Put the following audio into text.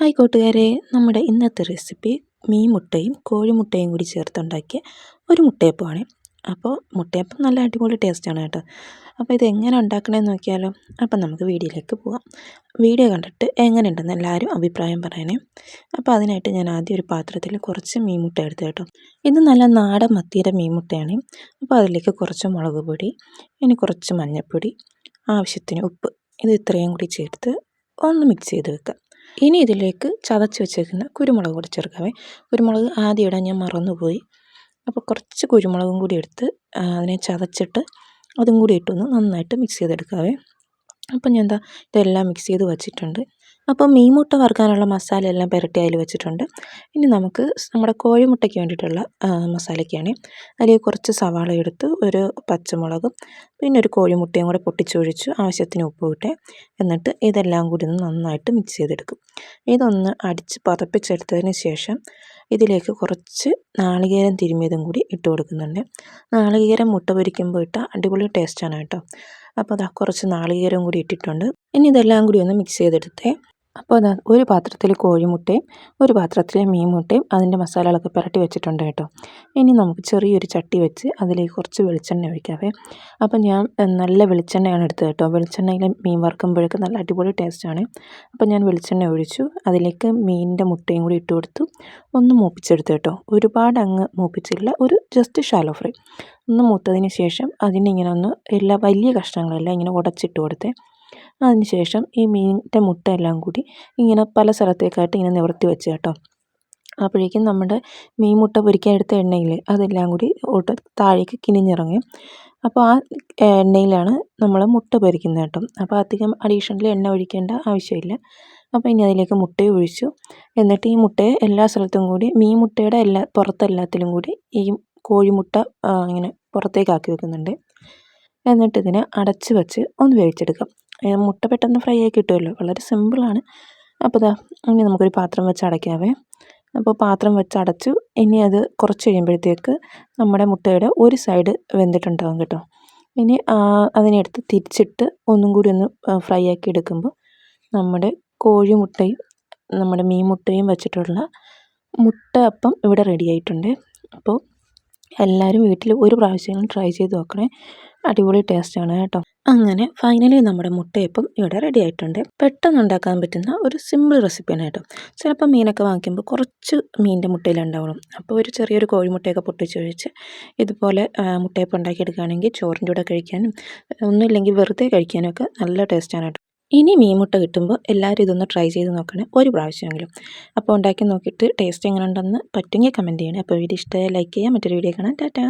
Hi കൂട്ടുകാരെ നമ്മുടെ ഇന്നത്തെ റെസിപ്പി മീൻ മുട്ടയും കോഴിമുട്ടയും കൂടി ചേർത്തുണ്ടാക്കിയ ഒരു മുട്ടയപ്പമാണ്. അപ്പോൾ മുട്ടയപ്പം നല്ല അടിപൊളി ടേസ്റ്റാണ് കേട്ടോ. അപ്പോൾ ഇത് എങ്ങനെ ഉണ്ടാക്കണമെന്ന് നോക്കിയാലോ. അപ്പം നമുക്ക് വീഡിയോയിലേക്ക് പോവാം. വീഡിയോ കണ്ടിട്ട് എങ്ങനെ ഉണ്ടെന്ന് എല്ലാവരും അഭിപ്രായം പറയണേ. അപ്പോൾ അതിനായിട്ട് ഞാൻ ആദ്യം ഒരു പാത്രത്തിൽ കുറച്ച് മീൻ മുട്ട എടുത്തു കേട്ടോ. ഇത് നല്ല നാടൻ മത്തിയുടെ മീൻ മുട്ടയാണ് അപ്പോൾ അതിലേക്ക് കുറച്ച് മുളക് പൊടി ഇനി കുറച്ച് മഞ്ഞൾപ്പൊടി ആവശ്യത്തിന് ഉപ്പ് ഇത് ഇത്രയും കൂടി ചേർത്ത് ഒന്ന് മിക്സ് ചെയ്ത് വെക്കാം ഇനി ഇതിലേക്ക് ചതച്ച് വെച്ചേക്കുന്ന കുരുമുളക് കൂടി ചേർക്കാവേ. കുരുമുളക് ആദ്യം ഇടാൻ ഞാൻ മറന്നുപോയി. അപ്പോൾ കുറച്ച് കുരുമുളകും കൂടി എടുത്ത് അതിനെ ചതച്ചിട്ട് അതും കൂടി ഇട്ടൊന്ന് നന്നായിട്ട് മിക്സ് ചെയ്തെടുക്കാവേ. അപ്പം ഞാൻ എന്താ ഇതെല്ലാം മിക്സ് ചെയ്ത് വച്ചിട്ടുണ്ട്. അപ്പോൾ മീൻ മുട്ട വറുക്കാനുള്ള മസാല എല്ലാം പുരട്ടി അതിൽ വെച്ചിട്ടുണ്ട്. ഇനി നമുക്ക് നമ്മുടെ കോഴിമുട്ടയ്ക്ക് വേണ്ടിയിട്ടുള്ള മസാലയ്ക്കാണ്. അതിൽ കുറച്ച് സവാള എടുത്ത് ഒരു പച്ചമുളകും പിന്നെ ഒരു കോഴിമുട്ടയും കൂടെ പൊട്ടിച്ചൊഴിച്ച് ആവശ്യത്തിന് ഉപ്പ് ഇട്ടേ എന്നിട്ട് ഇതെല്ലാം കൂടി ഒന്ന് നന്നായിട്ട് മിക്സ് ചെയ്തെടുക്കും. ഇതൊന്ന് അടിച്ച് പതപ്പിച്ചെടുത്തതിന് ശേഷം ഇതിലേക്ക് കുറച്ച് നാളികേരം തിരുമിയതും കൂടി ഇട്ട് കൊടുക്കുന്നുണ്ട്. നാളികേരം മുട്ട പൊരിക്കുമ്പോൾ ഇട്ട അടിപൊളി ടേസ്റ്റാണ് കേട്ടോ. അപ്പോൾ അതാ കുറച്ച് നാളികേരം കൂടി ഇട്ടിട്ടുണ്ട്. ഇനി ഇതെല്ലാം കൂടി ഒന്ന് മിക്സ് ചെയ്തെടുത്തേ അപ്പോൾ അതാ ഒരു പാത്രത്തിൽ കോഴിമുട്ടയും ഒരു പാത്രത്തിൽ മീൻ മുട്ടയും അതിന്റെ മസാലകളൊക്കെ പുരട്ടി വെച്ചിട്ടുണ്ട് കേട്ടോ. ഇനി നമുക്ക് ചെറിയൊരു ചട്ടി വെച്ച് അതിലേക്ക് കുറച്ച് വെളിച്ചെണ്ണ ഒഴിക്കാവേ. അപ്പോൾ ഞാൻ നല്ല വെളിച്ചെണ്ണയാണ് എടുത്തത് കേട്ടോ. വെളിച്ചെണ്ണയിൽ മീൻ വറുക്കുമ്പോഴേക്ക് നല്ല അടിപൊളി ടേസ്റ്റാണ്. അപ്പോൾ ഞാൻ വെളിച്ചെണ്ണ ഒഴിച്ചു. അതിലേക്ക് മീനിന്റെ മുട്ടയും കൂടി ഇട്ട് കൊടുത്തു. ഒന്ന് മൂപ്പിച്ചെടുത്ത് കേട്ടോ. ഒരുപാട് അങ്ങ് മൂപ്പിച്ചില്ല ഒരു ജസ്റ്റ് ഷാലോ ഫ്രൈ. ഒന്ന് മൂത്തതിന് ശേഷം അതിനിങ്ങനെ ഒന്ന് എല്ലാ വലിയ കഷ്ണങ്ങളെല്ലാം ഇങ്ങനെ ഉടച്ചിട്ട് കൊടുത്തേ. അതിന് ശേഷം ഈ മീനിന്റെ മുട്ട എല്ലാം കൂടി ഇങ്ങനെ പല സ്ഥലത്തേക്കായിട്ട് ഇങ്ങനെ നിവർത്തി വെച്ച് കേട്ടോ. അപ്പോഴേക്കും നമ്മുടെ മീൻ മുട്ട പൊരിക്കാൻ എടുത്ത എണ്ണയിൽ അതെല്ലാം കൂടി ഒട്ട് താഴേക്ക് കിനിഞ്ഞിറങ്ങും. അപ്പോൾ ആ എണ്ണയിലാണ് നമ്മൾ മുട്ട പൊരിക്കുന്നത് കേട്ടോ. അപ്പോൾ അധികം അഡീഷണൽ എണ്ണ ഒഴിക്കേണ്ട ആവശ്യമില്ല. അപ്പോൾ ഇനി അതിലേക്ക് മുട്ട ഒഴിച്ചു. എന്നിട്ട് ഈ മുട്ടയെ എല്ലാ സ്ഥലത്തും കൂടി മീൻ മുട്ടയുടെ എല്ലാ പുറത്തെല്ലാത്തിലും കൂടി ഈ കോഴിമുട്ട ഇങ്ങനെ പുറത്തേക്കാക്കി വെക്കുന്നുണ്ട്. എന്നിട്ട് ഇതിനെ അടച്ച് വെച്ച് ഒന്ന് വേവിച്ചെടുക്കാം. മുട്ട പെട്ടെന്ന് ഫ്രൈ ആയി കിട്ടുമല്ലോ. വളരെ സിമ്പിളാണ് അപ്പോൾ ഇതാ ഇനി നമുക്കൊരു പാത്രം വെച്ച് അടയ്ക്കാവേ. അപ്പോൾ പാത്രം വെച്ച് അടച്ചു ഇനി അത് കുറച്ച് കഴിയുമ്പോഴത്തേക്ക് നമ്മുടെ മുട്ടയുടെ ഒരു സൈഡ് വെന്തിട്ടുണ്ടാകും കേട്ടോ. ഇനി അതിനെടുത്ത് തിരിച്ചിട്ട് ഒന്നും കൂടി ഒന്ന് ഫ്രൈ ആക്കി എടുക്കുമ്പോൾ നമ്മുടെ കോഴിമുട്ടയും നമ്മുടെ മീൻ മുട്ടയും വെച്ചിട്ടുള്ള മുട്ട അപ്പം ഇവിടെ റെഡി ആയിട്ടുണ്ട്. അപ്പോൾ എല്ലാവരും വീട്ടിൽ ഒരു പ്രാവശ്യം ട്രൈ ചെയ്ത് നോക്കണേ. അടിപൊളി ടേസ്റ്റാണ് കേട്ടോ. അങ്ങനെ ഫൈനലി നമ്മുടെ മുട്ടയപ്പം ഇവിടെ റെഡി ആയിട്ടുണ്ട്. പെട്ടെന്ന് ഉണ്ടാക്കാൻ പറ്റുന്ന ഒരു സിമ്പിൾ റെസിപ്പിയാണ് കേട്ടോ. ചിലപ്പോൾ മീനൊക്കെ വാങ്ങിക്കുമ്പോൾ കുറച്ച് മീനിന്റെ മുട്ടയിലുണ്ടാവണം അപ്പോൾ ഒരു ചെറിയൊരു കോഴിമുട്ടയൊക്കെ പൊട്ടിച്ച് ഒഴിച്ച് ഇതുപോലെ മുട്ടയപ്പം ഉണ്ടാക്കിയെടുക്കുകയാണെങ്കിൽ ചോറിന്റെ കൂടെ കഴിക്കാനും ഒന്നുമില്ലെങ്കിൽ വെറുതെ കഴിക്കാനും ഒക്കെ നല്ല ടേസ്റ്റാണ് കേട്ടോ. ഇനി മീൻ മുട്ട കിട്ടുമ്പോൾ എല്ലാവരും ഇതൊന്ന് ട്രൈ ചെയ്ത് നോക്കണേ ഒരു പ്രാവശ്യമെങ്കിലും. അപ്പോൾ ഉണ്ടാക്കി നോക്കിയിട്ട് ടേസ്റ്റ് എങ്ങനെ ഉണ്ടെന്ന് പറ്റുമെങ്കിൽ കമന്റ് ചെയ്യണേ. അപ്പോൾ വീഡിയോ ഇഷ്ടമായ ലൈക്ക് ചെയ്യാം മറ്റൊരു വീഡിയോ കാണാം. ടാറ്റാ.